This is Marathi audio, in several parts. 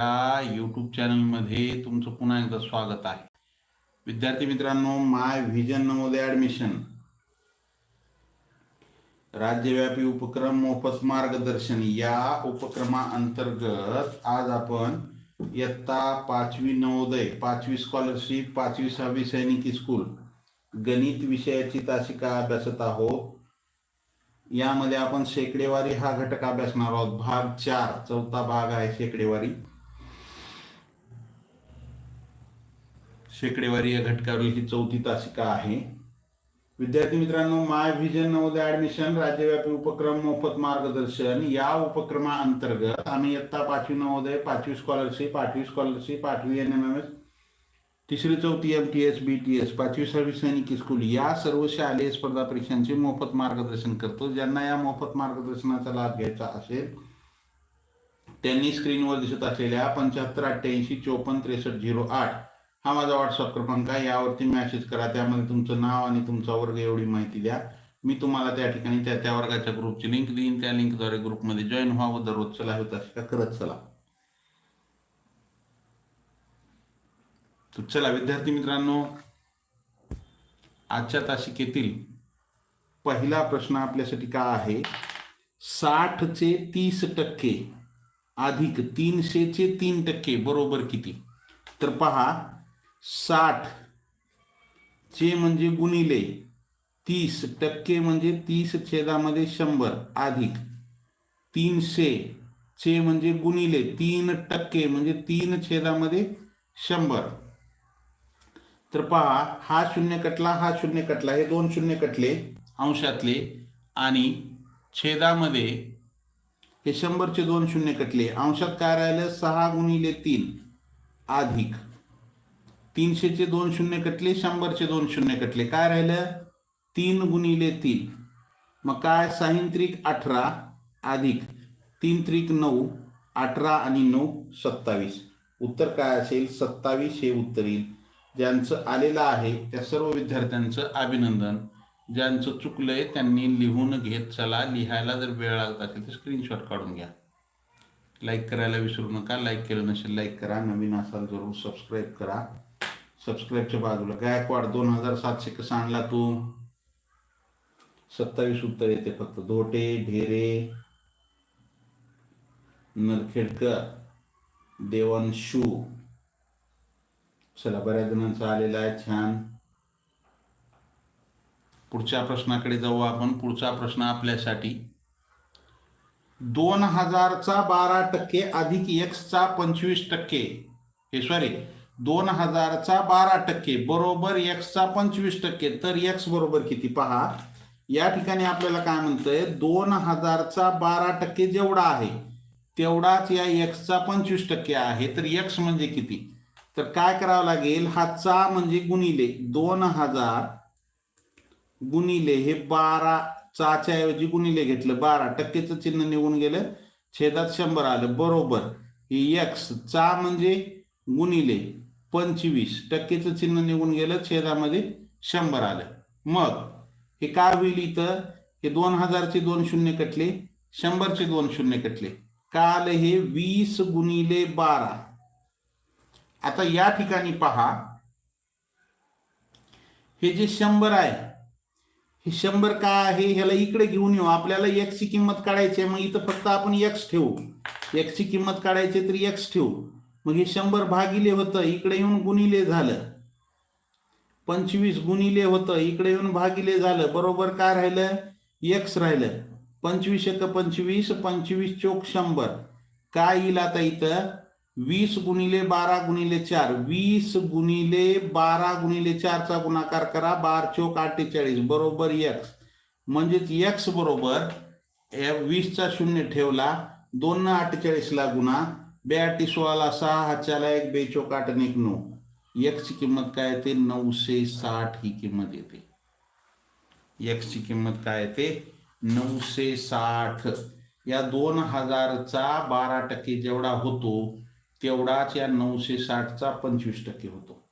या यूट्यूब चॅनलमध्ये तुमचं पुन्हा एकदा स्वागत आहे. विद्यार्थी मित्रांनो माय व्हिजन नवोदय ॲडमिशन राज्यव्यापी उपक्रम मोफत मार्गदर्शन. या उपक्रमाअंतर्गत आज आपण इयत्ता पाचवी नवोदय पाचवी स्कॉलरशिप पाचवी सहावी सैनिकी स्कूल गणित विषयाची तासिका अभ्यासत आहोत. यामध्ये आपण शेकडेवारी हा घटक अभ्यासणार आहोत. भाग चार चौथा भाग आहे शेकडेवारी. शेकडेवारी या घटकावरील ही चौथी तासिका आहे. विद्यार्थी मित्रांनो माय व्हिजन नवोदय ऍडमिशन राज्यव्यापी उपक्रम मोफत मार्गदर्शन. या उपक्रमाअंतर्गत आम्ही इयत्ता पाचवी नवोदय पाचवी स्कॉलरशिप आठवी स्कॉलरशिप आठवी एन एम एम एस तिसरी चौथी M T S B T S पाचवी सहावी सैनिकी स्कूल या सर्व शालेय स्पर्धा परीक्षांचे मोफत मार्गदर्शन करतो. ज्यांना या मोफत मार्गदर्शनाचा लाभ घ्यायचा असेल त्यांनी स्क्रीनवर दिसत असलेल्या पंच्याहत्तर अठ्ठ्याऐंशी चोपन्न त्रेसष्ट झिरो आठ हा माझा व्हॉट्सअप क्रमांक आहे. यावरती मॅसेज करा. त्यामध्ये तुमचं नाव आणि तुमचा वर्ग एवढी माहिती द्या. मी तुम्हाला त्या ठिकाणी त्या त्या वर्गाच्या ग्रुपची लिंक देईन. त्या लिंकद्वारे ग्रुपमध्ये जॉईन व्हावं दररोज चला होत का करत चला. तर चला विद्यार्थी मित्रांनो. आजच्या तासिकेतील पहिला प्रश्न आपल्यासाठी काय आहे? साठचे तीस टक्के अधिक तीनशेचे तीन टक्के बरोबर किती? तर पहा साठ चे म्हणजे गुणिले तीस टक्के म्हणजे तीस छेदामध्ये शंभर अधिक तीनशे चे म्हणजे गुणिले तीन टक्के म्हणजे तीन छेदामध्ये शंभर. तर पहा हा शून्य कटला हा शून्य कटला हे दोन शून्य कटले अंशातले आणि छेदामध्ये हे शंभरचे दोन शून्य कटले. अंशात काय राहिलं? सहा गुणिले तीन अधिक. तीनशेचे दोन शून्य कटले शंभरचे दोन शून्य कटले. काय राहिलं? तीन गुणिले तीन. मग काय? साहीन त्रिक अठरा अधिक तीन त्रिक नऊ अठरा आणि नऊ सत्तावीस. उत्तर काय असेल? सत्तावीस हे उत्तर येईल. ज्यांचं आलेलं आहे त्या सर्व विद्यार्थ्यांचं अभिनंदन. ज्यांचं चुकलंय त्यांनी लिहून घेत चला. लिहायला जर वेळ लागत असेल तर स्क्रीनशॉट काढून घ्या. लाईक करायला विसरू नका. लाईक केलं नसेल लाईक करा. नवीन असाल जरूर सबस्क्राईब करा. सबस्क्राईबच्या बाजूला. गायकवाड दोन हजार सातशे कसं आणला तू. सत्तावीस उत्तर येते फक्त. धोटे ढेरे नरखेडकर देवांशू. चला बऱ्याच जणांचा आलेला आहे. छान. पुढच्या प्रश्नाकडे जाऊ आपण. पुढचा प्रश्न आपल्यासाठी. दोन हजारचा बारा टक्के अधिक एक्सचा पंचवीस टक्के. हे सॉरी दोन हजारचा बारा टक्के बरोबर एक्सचा पंचवीस टक्के. तर एक्स बरोबर किती? पहा या ठिकाणी आपल्याला काय म्हणतंय? दोन हजारचा बारा टक्के जेवढा आहे तेवढाच या एक्सचा पंचवीस टक्के आहे. तर एक्स म्हणजे किती? तर काय करावं लागेल? हा चा म्हणजे गुणिले दोन हजार गुणिले हे बारा चाच्या ऐवजी गुणिले घेतलं बारा. टक्केचं चिन्ह निघून गेलं छेदात शंभर आलं बरोबर. एक्स चा म्हणजे गुणिले पंचवीस टक्केचं चिन्ह निघून गेलं छेदामध्ये शंभर आलं. मग हे काय होईल इथं? हे दोन हजारचे दोन शून्य कटले शंभरचे दोन शून्य कटले. का आलं हे? वीस गुणिले बारा. आता या ठिकाणी पहा. हे जे शंभर आहे हे शंभर काय आहे? ह्याला इकडे घेऊन येऊ. आपल्याला एक्सची किंमत काढायची आहे मग इथं फक्त आपण एक्स ठेवू. एक्सची किंमत काढायची तर एक्स ठेवू. मग हे शंभर भागिले होतं इकडे येऊन गुणिले झालं. पंचवीस गुणिले होतं इकडे येऊन भागिले झालं. बरोबर काय राहिलं? एक्स राहिलं. पंचवीस एक पंचवीस पंचवीस चोक शंभर. काय येईल आता इथं? वीस गुणिले बारा गुणिले चार. वीस गुणिले बारा गुणिले चारचा गुणाकार करा. बार चोक अठ्ठेचाळीस. बरोबर एक्स म्हणजेच एक्स बरोबर वीसचा शून्य ठेवला. दोन अठ्ठेचाळीसला गुणा. बे अठ्ठी सहा हाच्याला एक बेचोक आठ आणि एक नऊ एक्सची किंमत काय येते? नऊशे साठ ही किंमत येते. एक्सची किंमत काय येते? नऊशे साठ. या दोन हजारचा बारा टक्के जेवढा होतो तेवढाच या नऊशे साठचा पंचवीस टक्के होतो.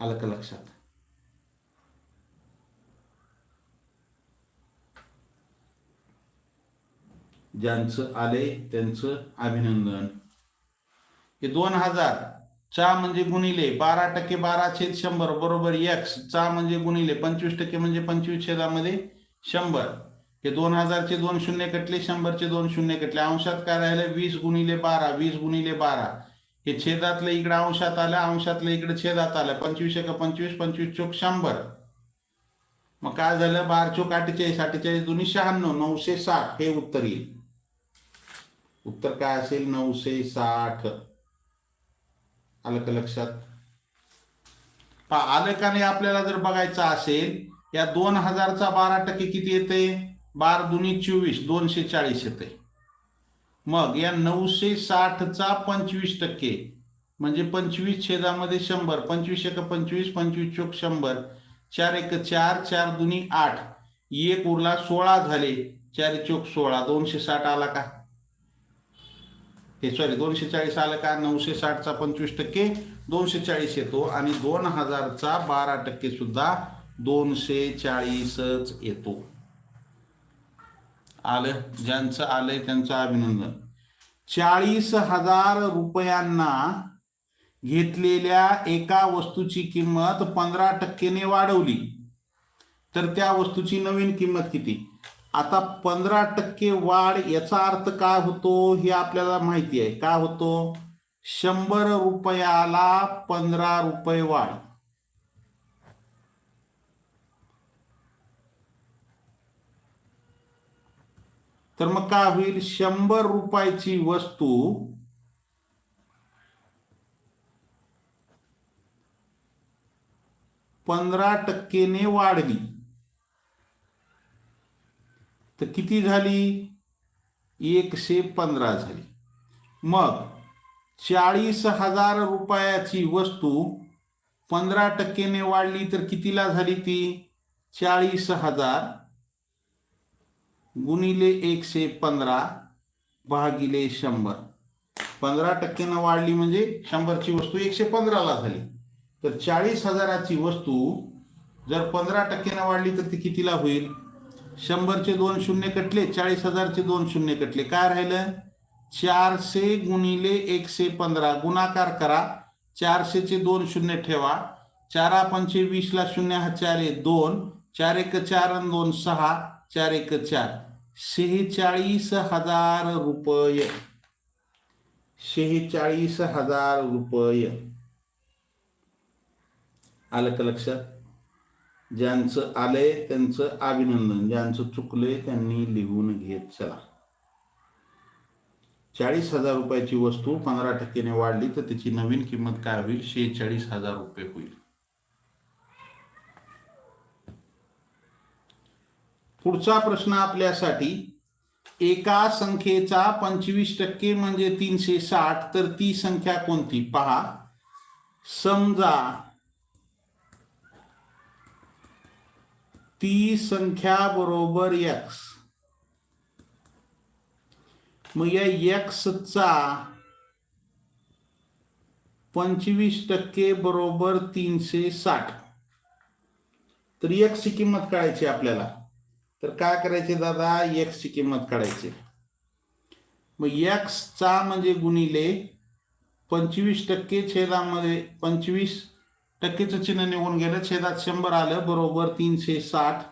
आलं का लक्षात? ज्यांचं आले त्यांचं अभिनंदन. हे दोन हजार चा म्हणजे गुणिले बारा टक्के बारा छेद शंभर बरोबर एक्स चा म्हणजे गुणिले पंचवीस टक्के म्हणजे पंचवीस छेदामध्ये शंभर. हे दोन हजारचे दोन शून्य कटले शंभरचे दोन शून्य कटले. अंशात काय राहिलं? वीस गुणिले बारा वीस गुणिले बारा. हे छेदातलं इकडं अंशात आलं अंशातलं इकडे छेदात आलं. पंचवीस एक पंचवीस पंचवीस चोक शंभर. मग काय झालं? बार चोक अठ्ठेचाळीस अठ्ठेचाळीस दोन्ही शहाण्णव नऊशे साठ हे उत्तर येईल. उत्तर काय असेल? नऊशे साठ. आलं का लक्षात? पा आलं का नाही आपल्याला जर बघायचं असेल या दोन हजारचा बारा टक्के किती येते? बार दुनी चोवीस दोनशे चाळीस येते. मग या नऊशे साठचा पंचवीस टक्के म्हणजे पंचवीस छेदामध्ये शंभर पंचवीस एक पंचवीस पंचवीस चोक शंभर चार एक चार चार दुनी आठ एक उरला सोळा झाले चार चोक सोळा दोनशे साठ आला का? हे सॉरी दोनशे चाळीस आलं का नऊशे साठचा पंचवीस टक्के दोनशे चाळीस येतो आणि दोन हजारचा बारा टक्के सुद्धा दोनशे चाळीसच येतो. आलं? ज्यांचं आलंय त्यांचं अभिनंदन. चाळीस हजार रुपयांना घेतलेल्या एका वस्तूची किंमत पंधरा टक्केने वाढवली. तर त्या वस्तूची नवीन किंमत किती? आता पंधरा टक्के वाढ याचा अर्थ काय होतो हे आपल्याला माहिती आहे. काय होतो? शंभर रुपयाला पंधरा रुपये वाढ. तर मग काय होईल? शंभर रुपयाची वस्तू पंधरा टक्केने वाढली. तर किती झाली? एकशे पंधरा झाली. मग चाळीस हजार रुपयाची वस्तू पंधरा टक्केने वाढली तर कितीला झाली ती? चाळीस हजार गुणिले एकशे पंधरा भागिले शंभर. पंधरा टक्क्यानं वाढली म्हणजे शंभरची वस्तू एकशे पंधराला झाली. तर चाळीस हजाराची वस्तू जर पंधरा टक्क्यानं वाढली तर ती कितीला होईल? शंभरचे दोन शून्य कटले चाळीस हजारचे दोन शून्य कटले. काय राहिलं? चारशे गुणिले एकशे पंधरा. गुणाकार करा. चारशेचे दोन शून्य ठेवा. चारा पंचे वीसला शून्य हा चार दोन. चार एक चार आणि दोन सहा. चार एक चार. शेहेचाळीस हजार रुपये. शेहेचाळीस हजार रुपये. आलं का लक्षात? ज्यांचं आलंय त्यांचं अभिनंदन ज्यांचं चुकलंय त्यांनी लिहून घेत चला. चाळीस हजार रुपयाची वस्तू पंधरा टक्क्याने वाढली तर त्याची नवीन किंमत काय होईल? शेहेचाळीस हजार रुपये होईल. पुढचा प्रश्न आपल्यासाठी एका संख्येचा पंचवीस टक्के म्हणजे तीनशे साठ तर ती संख्या कोणती? पहा. समजा ती संख्या बरोबर एक्स मग या एक्सचा पंचवीस टक्के बरोबर तीनशे साठ. तर एक्सची किंमत काढायची आपल्याला. तर काय करायचे दादा? एक्सची किंमत काढायची. मग एक्सचा म्हणजे गुणिले पंचवीस टक्के छेदामध्ये पंचवीस टक्केचं चिन्ह निघून गेलं. छेदात शंभर आलं बरोबर तीनशे साठ.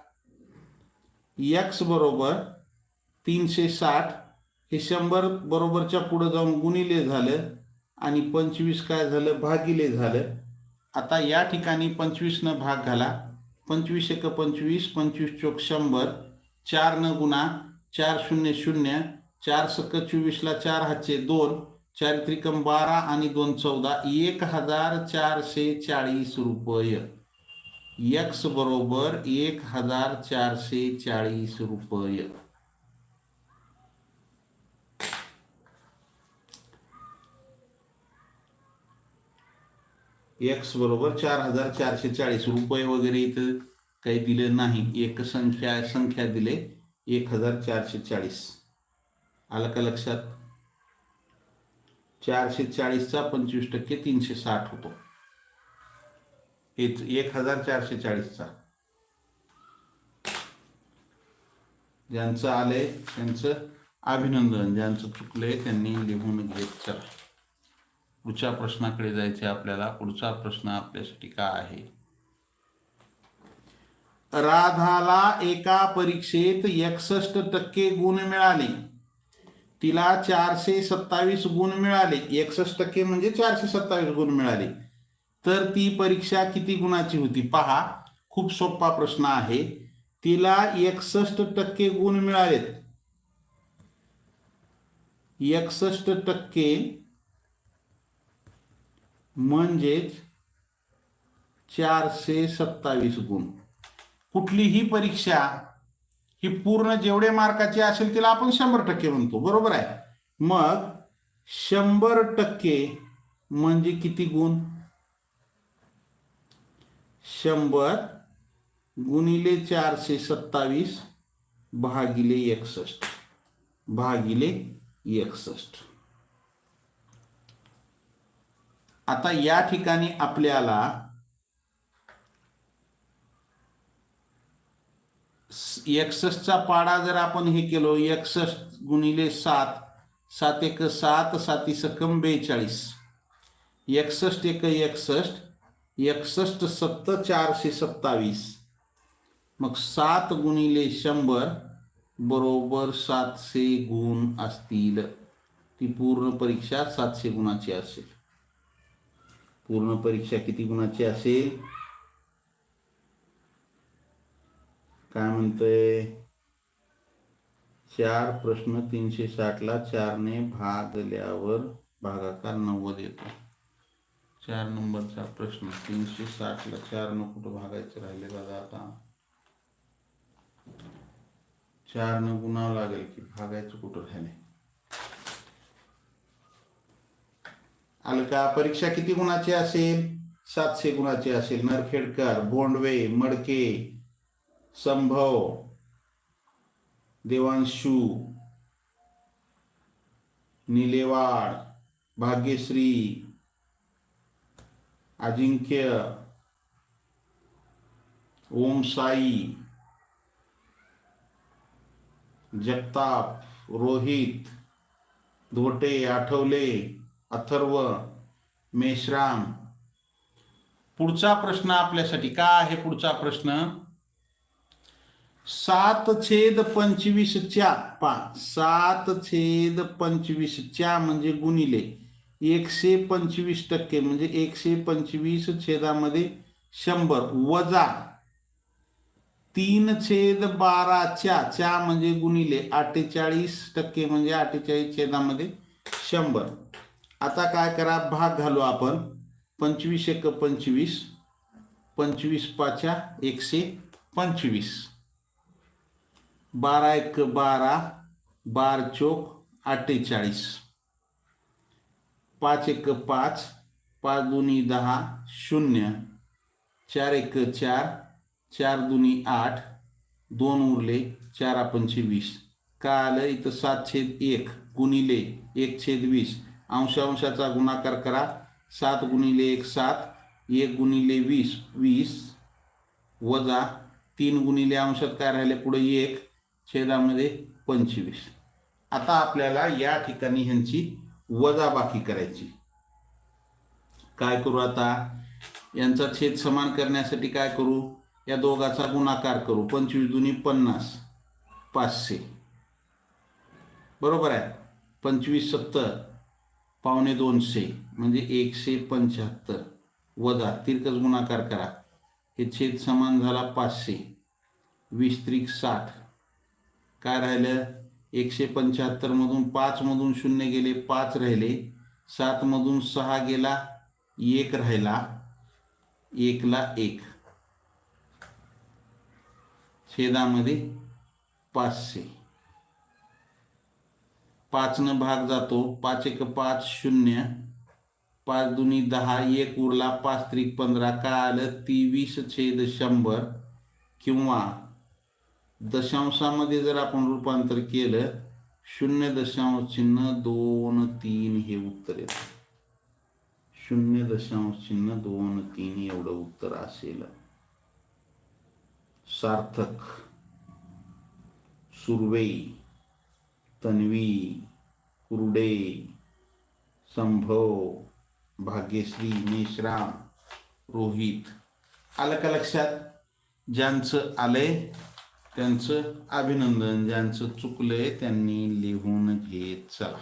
एक्स बरोबर तीनशे साठ. हे शंभर बरोबरच्या पुढं जाऊन गुणिले झालं आणि पंचवीस काय झालं? भागिले झालं. आता या ठिकाणी पंचवीसनं भाग घाला. पंचवीस एक पंचवीस पंचवीस चोक शंभर. चार न गुणा चार शून्य शून्य. चार सक्क चोवीसला चार हातचे दोन. चार त्रिकम बारा आणि दोन चौदा एक हजार चारशे चाळीस रुपये. एक्स बरोबर एक हजार चारशे चाळीस रुपये. एक्स बरोबर चार हजार चारशे चाळीस रुपये वगैरे इथं काही दिलं नाही. एक संख्या संख्या दिले एक हजार चारशे चाळीस. आलं का लक्षात? चारशे चाळीसचा पंचवीस टक्के तीनशे साठ होतो. एक हजार चारशे चाळीसचा. ज्यांचं आलंय त्यांचं अभिनंदन ज्यांचं चुकलंय त्यांनी लिहून घेत चला. पुढच्या प्रश्नाकडे जायचे आपल्याला. पुढचा प्रश्न आपल्यासाठी काय आहे? राधाला एका परीक्षेत एकसष्ट टक्के गुण मिळाले. तिला चारशे सत्तावीस गुण मिळाले. एकसष्ट टक्के म्हणजे चारशे सत्तावीस गुण मिळाले. तर ती परीक्षा किती गुणाची होती? पहा खूप सोपा प्रश्न आहे. तिला एकसष्ट टक्के गुण मिळालेत. एकसष्ट टक्के म्हणजेच चारशे सत्तावीस गुण. कुठलीही परीक्षा ही पूर्ण जेवढे मार्काची असेल तिला आपण शंभर टक्के म्हणतो. बरोबर आहे? मग शंभर टक्के म्हणजे किती गुण? शंभर गुणिले चारशे सत्तावीस भागिले एकसष्ट. भागिले एकसष्ट. आता या ठिकाणी आपल्याला एकसष्टचा पाडा जर आपण हे केलो एकसष्ट गुणिले सात सात एक सात साती सकम बेचाळीस. एकसष्ट एक एकसष्ट एकसष्ट सत्त चारशे सत्तावीस. मग सात गुणिले शंभर बरोबर सातशे गुण असतील. ती पूर्ण परीक्षा सातशे गुणाची असेल. पूर्ण परीक्षा किती गुणाची असेल? काय म्हणतोय? चार प्रश्न तीनशे साठला चारने भागल्यावर भागाकार नव्वद येतो. चार नंबरचा प्रश्न तीनशे साठला चारनं कुठं भागायचं राहिले दादा आता? चारनं गुणावं लागेल की भागायचं कुठं राहिले? आलं का? परीक्षा किती गुणाची असेल? सातशे गुणाची असेल. नरखेडकर बोंडवे मडके संभव देवांशू निलेवाड भाग्यश्री अजिंक्य ओम साई जगताप रोहित धोटे आठवले अथर्व मेश्राम. पुढचा प्रश्न आपल्यासाठी काय आहे? पुढचा प्रश्न सात छेद पंचवीसच्या पा सात छेद पंचवीसच्या म्हणजे गुणिले. एकशे पंचवीस टक्के म्हणजे एकशे पंचवीस छेदामध्ये शंभर वजा तीन छेद बाराच्या च्या म्हणजे गुणिले अठ्ठेचाळीस टक्के म्हणजे अठ्ठेचाळीस छेदामध्ये शंभर. आता काय करा भाग घालू आपण. पंचवीस एक पंचवीस पंचवीस पाच्या एकशे पंचवीस. बारा एक बारा बार चोक अठ्ठेचाळीस. पाच एक पाच पाच दुनी दहा शून्य. चार एक चार चार दुनी आठ दोन उरले चार पंचे वीस का आलं इथं सात छेद एक गुणिले एक छेद वीस. अंशांशाचा गुणाकार करा. सात गुणिले एक सात एक गुणिले वीस वीस. वजा तीन गुणिले अंशात काय राहिले? पुढे एक. छेदामध्ये पंचवीस. आता आपल्याला या ठिकाणी ह्यांची वजाबाकी करायची. काय करू आता? यांचा छेद समान करण्यासाठी काय करू? या दोघाचा गुणाकार करू. पंचवीस दुनी पन्नास पाचशे. बरोबर आहे? पंचवीस सत्तर पावणे दोनशे म्हणजे एकशे पंच्याहत्तर. वजा तिरकस गुणाकार करा. हे छेद समान झाला पाचशे. वीस त्रिक साठ. काय राहिलं? एकशे पंच्याहत्तरमधून पाचमधून शून्य गेले पाच राहिले. सातमधून सहा गेला एक राहिला एकला एक. छेदामध्ये पाचशे. पाचनं भाग जातो. पाच एक पाच शून्य. पाच दुनी दहा एक उरला पाच त्रिक पंधरा. काय आलं? तेवीस छेद शंभर किंवा दशांशामध्ये जर आपण रूपांतर केलं शून्य दशांश चिन्ह दोन तीन हे उत्तर येतं. शून्य दशांश चिन्ह दोन तीन एवढं उत्तर असेल. सार्थक सुरवई तन्वी कुरडे संभव भाग्यश्री मेश्राम रोहित. आलं का लक्षात? ज्यांचं आलंय त्यांचं अभिनंदन ज्यांचं चुकलंय त्यांनी लिहून घेत चला.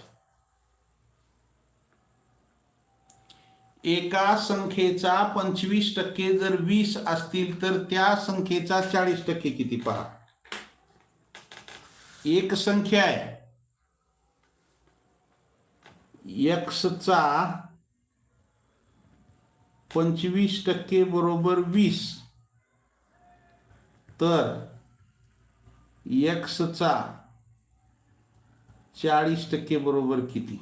एका संख्येचा पंचवीस टक्के जर वीस असतील तर त्या संख्येचा चाळीस टक्के किती पहा? एक संख्या आहे. एक्सचा पंचवीस टक्के बरोबर वीस. तर एक्सचा चाळीस टक्के बरोबर किती?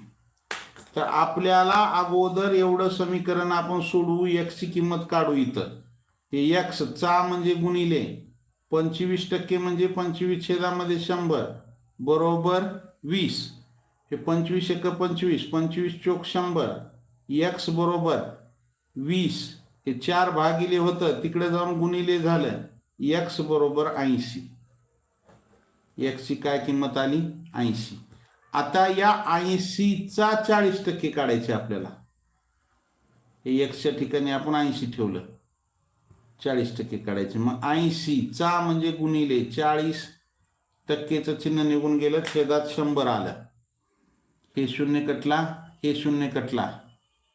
तर आपल्याला अगोदर एवढं समीकरण आपण सोडवू एक्सची किंमत काढू इथं. हे एक्स चा म्हणजे गुणिले पंचवीस टक्के म्हणजे पंचवीस छेदामध्ये शंभर बरोबर वीस. हे पंचवीस एक पंचवीस पंचवीस चोक शंभर एक्स बरोबर वीस. हे चार भागिले होतं तिकडे जाऊन गुणिले झालं एक्स बरोबर ऐंशी. एक्सची काय किंमत आली? ऐंशी. आता या ऐंशीचा चाळीस टक्के काढायचे आपल्याला. हे एक्सच्या ठिकाणी आपण ऐंशी ठेवलं. चाळीस टक्के काढायचे. मग ऐंशीचा म्हणजे गुणिले चाळीस टक्केचं चिन्ह निघून गेलं छेदात शंभर आलं. हे शून्य कटला हे शून्य कटला.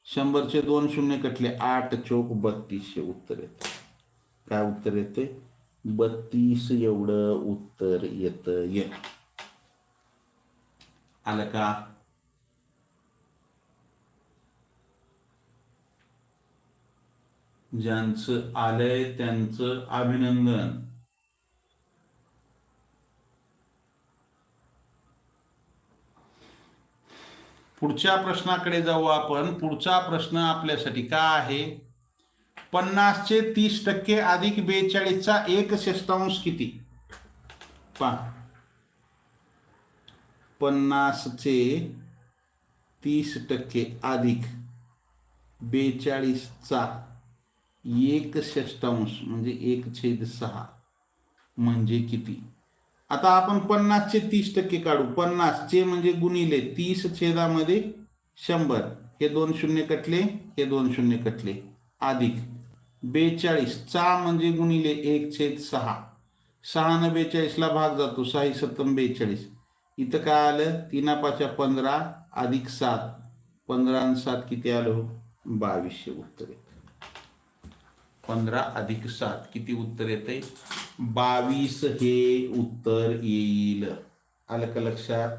शंभरचे दोन शून्य कटले आठ चौक बत्तीसशे उत्तर येते. काय उत्तर येते बत्तीस एवढं उत्तर येतं. ये. आलं का? ज्यांचं आलंय त्यांचं अभिनंदन. पुढच्या प्रश्नाकडे जाऊ आपण. पुढचा प्रश्न आपल्यासाठी का आहे? पन्नासचे तीस टक्के अधिक बेचाळीसचा एक षष्टांश किती? पा पन्नासचे तीस टक्के अधिक बेचाळीसचा एक षष्टांश म्हणजे एक छेद सहा म्हणजे किती? आता आपण पन्नासचे तीस टक्के काढू. पन्नासचे म्हणजे गुणिले तीस छेदामध्ये शंभर. हे दोन शून्य कटले हे दोन शून्य कटले. अधिक. बेचाळीस चा म्हणजे गुणिले एक छेद सहा. सहानं बेचाळीसला भाग जातो सहा सत्तम बेचाळीस. इथं काय आलं? तीना पाचा पंधरा अधिक सात. पंधरा आणि सात किती आलं? बावीसशे उत्तर येत. पंधरा अधिक सात किती उत्तर येते बावीस हे उत्तर येईल. आलं का लक्षात?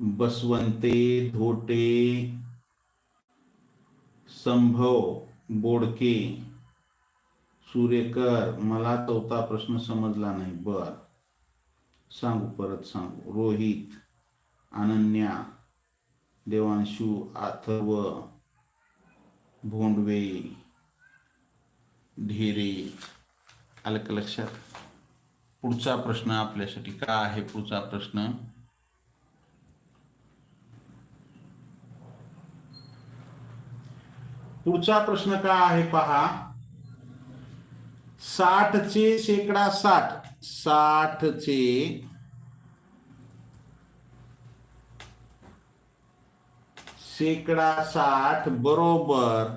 बसवंते धोटे संभव बोडके सुरेकर मला चौथा प्रश्न समजला नाही. बर. सांगू परत सांगू. रोहित अनन्या देवांशू अथर्व भोंडवे ढेरे. आलं का लक्षात पुढचा प्रश्न आपल्यासाठी का आहे? पुढचा प्रश्न पुढचा प्रश्न का आहे पहा? साठचे शेकडा साठ. साठचे शेकडा साठ बरोबर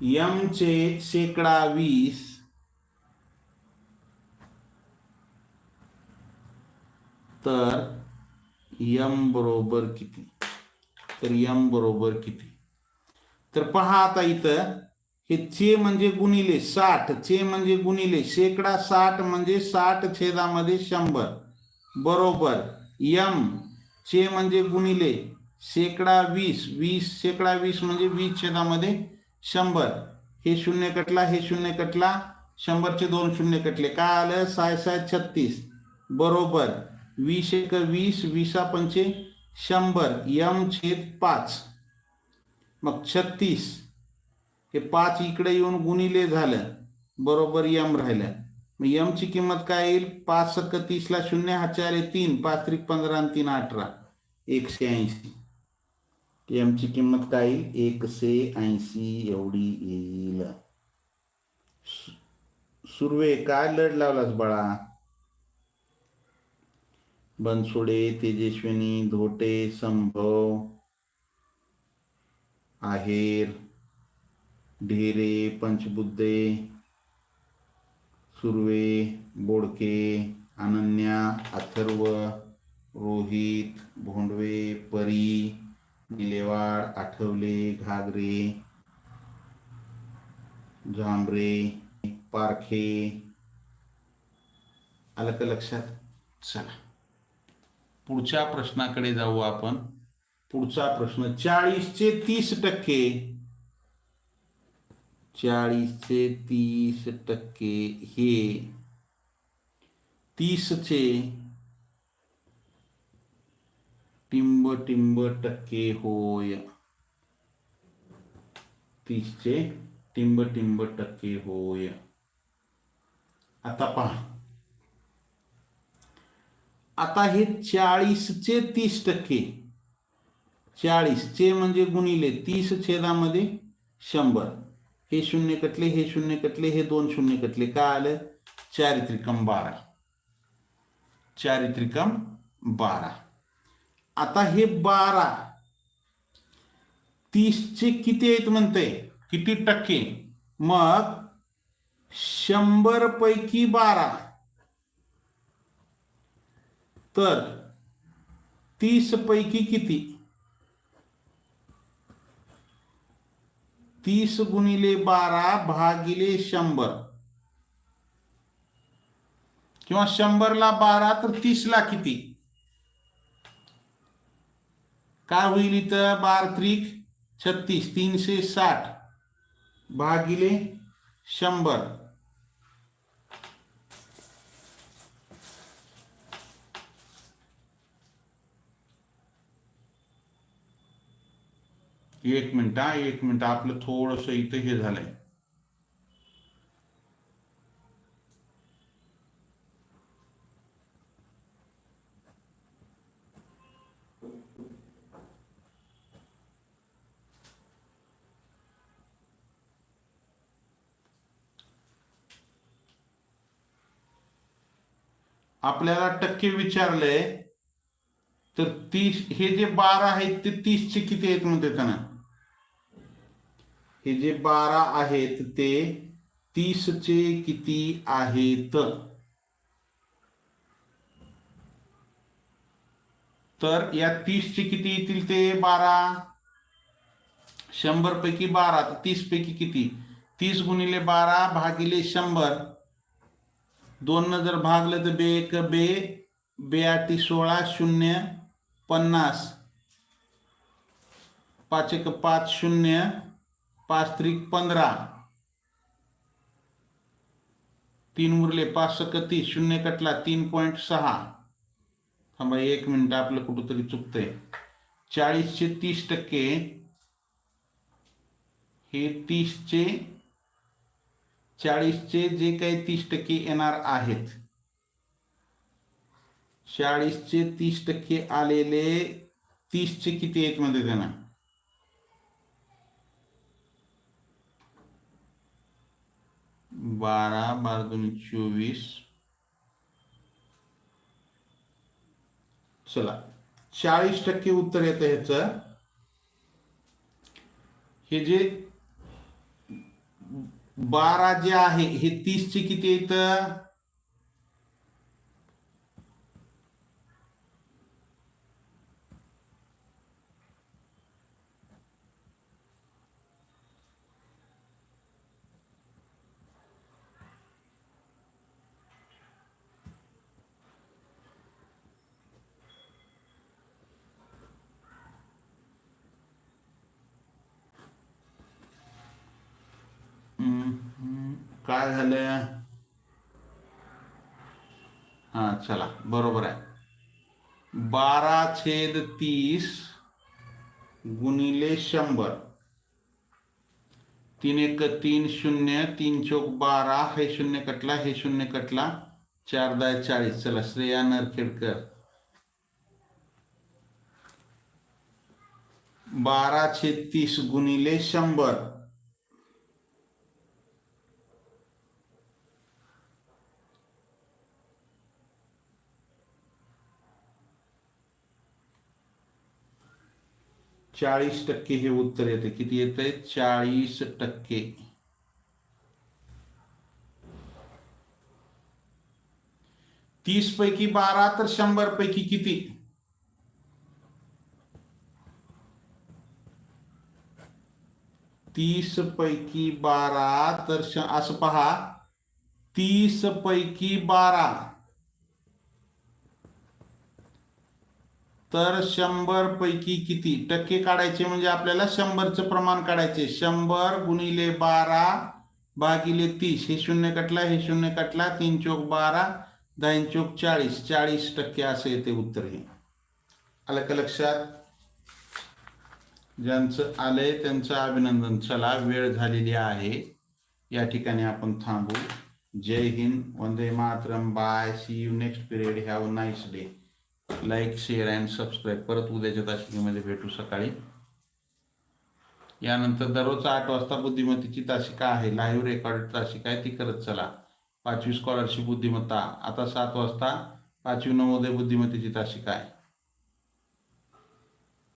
यमचे शेकडा वीस तर यम बरोबर किती? तर यम बरोबर किती? तर पहा आता इथं हे चे म्हणजे गुणिले साठ चे म्हणजे गुणिले शेकडा साठ म्हणजे साठ छेदामध्ये शंभर. बरोबर यम चे म्हणजे गुणिले शेकडा वीस वीस शेकडा वीस म्हणजे वीस छेदामध्ये शंभर. हे शून्य कटला हे शून्य कटला शंभरचे दोन शून्य कटले. काय आलं? साय साय छत्तीस. बरोबर वीस एक वीस वीसा पंचे शंभर यम छेद पाच. मग छत्तीस. हे पाच इकडे येऊन गुणिले झालं. बरोबर यम राहिलं. मग यमची किंमत काय येईल? पाच सक्क तीसला शून्य हा चार आहे तीन. पाच त्रिक पंधरा आणि तीन अठरा. एकशे ऐंशी. यमची किंमत काय येईल? एकशे ऐंशी एवढी येईल. सुर्वे काय लढ लावलास बाळा? बनसोडे तेजस्विनी धोटे संभव आहेर ढेरे पंचबुद्धे सुर्वे बोडके अनन्या अथर्व रोहित भोंडवे परी निलेवाड आठवले घागरे झांबरे पारखे. आलं का लक्षात? चला. पुढच्या प्रश्नाकडे जाऊ आपण. पुढचा प्रश्न, चाळीसचे तीस टक्के. चाळीसचे तीस टक्के हे तीसचे टिंब टिंब टक्के होय. तीसचे टिंब टिंब टक्के होय. आता पहा. आता हे चाळीसचे तीस टक्के. चाळीसचे म्हणजे गुणिले तीस छेदामध्ये शंभर. हे शून्य कटले हे शून्य कटले हे दोन शून्य कटले. काय आलं? चारित्रिकम बारा. चारित्रिकम बारा. आता हे बारा तीसचे किती आहेत म्हणते किती टक्के? मग शंभर पैकी बारा. तर तीस पैकी किती? तीस गुणिले बारा भागिले शंभर. किंवा शंभरला बारा तर तीसला किती? काय होईल इथं? बार त्रिक छत्तीस तीनशे साठ भागिले शंभर. एक मिनिट एक मिनिट आपलं थोडस इथं हे झालंय. आपल्याला टक्के विचारले तर तीस हे जे बारा आहेत ते तीसचे किती आहेत म्हणते त्यांना? हे जे बारा आहेत ते तीसचे किती आहेत? तर या तीसचे किती येतील ते बारा? शंभर पैकी बारा तर तीस पैकी किती? तीस गुणिले बारा भागिले शंभर. दोन जर भागलं तर बे एक बे बे आठी सोळा शून्य पन्नास. पाच एक पाच शून्य पाच त्रिक पंधरा. तीन उरले पाच सक तीस शून्य कटला तीन पॉईंट सहा. थांबा एक मिनिट आपलं कुठंतरी चुकतंय. चाळीसचे तीस टक्के. हे तीसचे चाळीसचे जे काही तीस टक्के येणार आहेत. चाळीसचे तीस टक्के आलेले तीसचे किती आहेत मध्ये त्यांना? बारा बारा दोन चोवीस. चला चाळीस टक्के उत्तर येतं ह्याचं. हे जे बारा जे आहे हे तीसचे किती येतं हम्म, काय झालं हा चला बरोबर आहे. बारा छेद तीस गुणिले शंभर. तीन एक तीन शून्य तीन चौक बारा हे शून्य कटला हे शून्य कटला चार दहा चाळीस. चला श्रेया नरखेडकर. बारा छेद तीस गुणिले शंभर. चाळीस टक्के हे उत्तर येते. किती येते चाळीस टक्के. तीस पैकी बारा तर शंभर पैकी किती? तीस पैकी बारा तर असं पहा. तीस पैकी बारा. तर शंभर पैकी किती? टक्के काढायचे म्हणजे आपल्याला शंभरचं प्रमाण काढायचे. शंभर गुणिले बारा भागिले तीस. हे शून्य कटला हे शून्य कटला. तीन चौक बारा दहा चौक चाळीस. चाळीस टक्के असं येते उत्तर हे. आलं का लक्षात? ज्यांचं आलंय त्यांचं अभिनंदन. चला वेळ झालेली आहे. या ठिकाणी आपण थांबू. जय हिंद. वंदे Mataram. Bye. See you next period have nice day like share and subscribe परत उद्याच्या तासिकेमध्ये भेटू सकाळी. यानंतर दररोज आठ वाजता बुद्धिमत्तेची तासिका आहे. लाईव्ह रेकॉर्ड तासिका आहे. ती करत चला. पाचवी स्कॉलरशिप बुद्धिमत्ता. आता सात वाजता पाचवी नवोदय बुद्धिमत्तेची तासिका आहे.